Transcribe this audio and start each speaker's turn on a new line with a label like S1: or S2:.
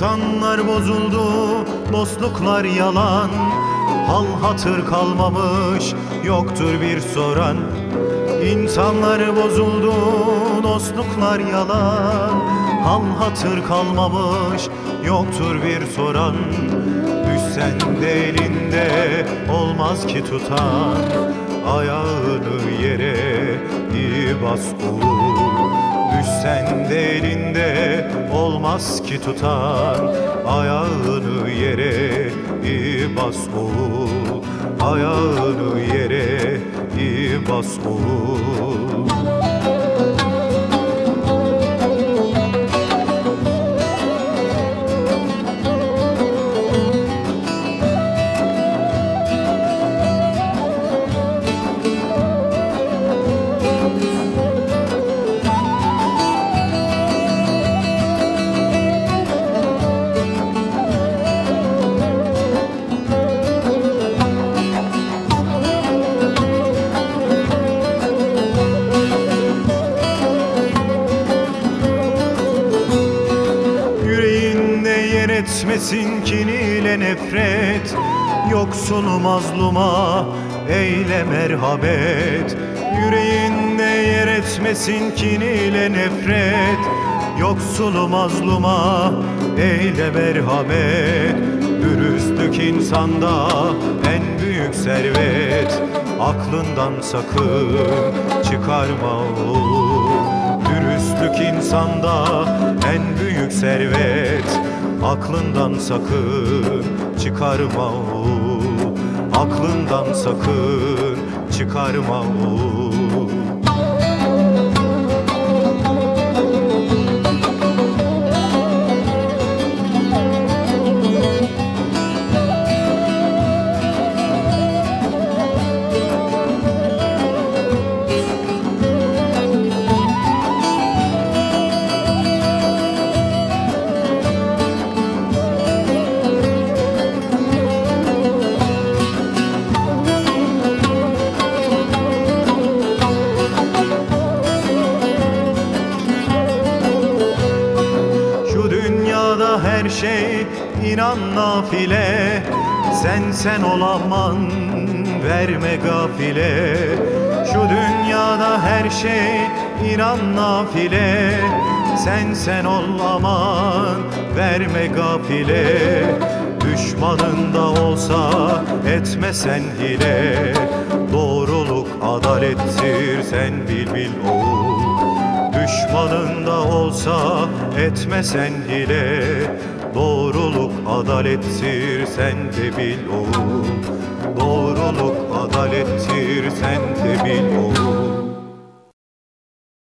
S1: İnsanlar bozuldu, dostluklar yalan. Hal hatır kalmamış, yoktur bir soran. İnsanlar bozuldu, dostluklar yalan. Hal hatır kalmamış, yoktur bir soran. Düşsen de elinde olmaz ki tutan. Ayağını yere iyi bas olur. Düşsen de elinde olmaz ki tutan Ayağını yere iyi bas oğul. Ayağını yere iyi bas oğul etmesin kiniyle nefret Yoksunu mazluma eyle merhabet. Yüreğinde yer etmesin kiniyle nefret Yoksunu mazluma eyle merhamet. Dürüstlük insanda en büyük servet Aklından sakın çıkarma oğlum Dürüstlük insanda en büyük servet Aklından sakın çıkarma oğul Aklından sakın çıkarma oğul her şey inan nafile. Sen sen olaman verme gafile. Şu dünyada her şey inan nafile. Sen sen olaman verme gafile. Düşmanın da olsa etmesen hile. Doğruluk adalettir sen bil bil oğul Düşmanın da olsa etmesen hile Doğruluk adalettir sen de bil oğul. Doğruluk adalettir sen de bil oğul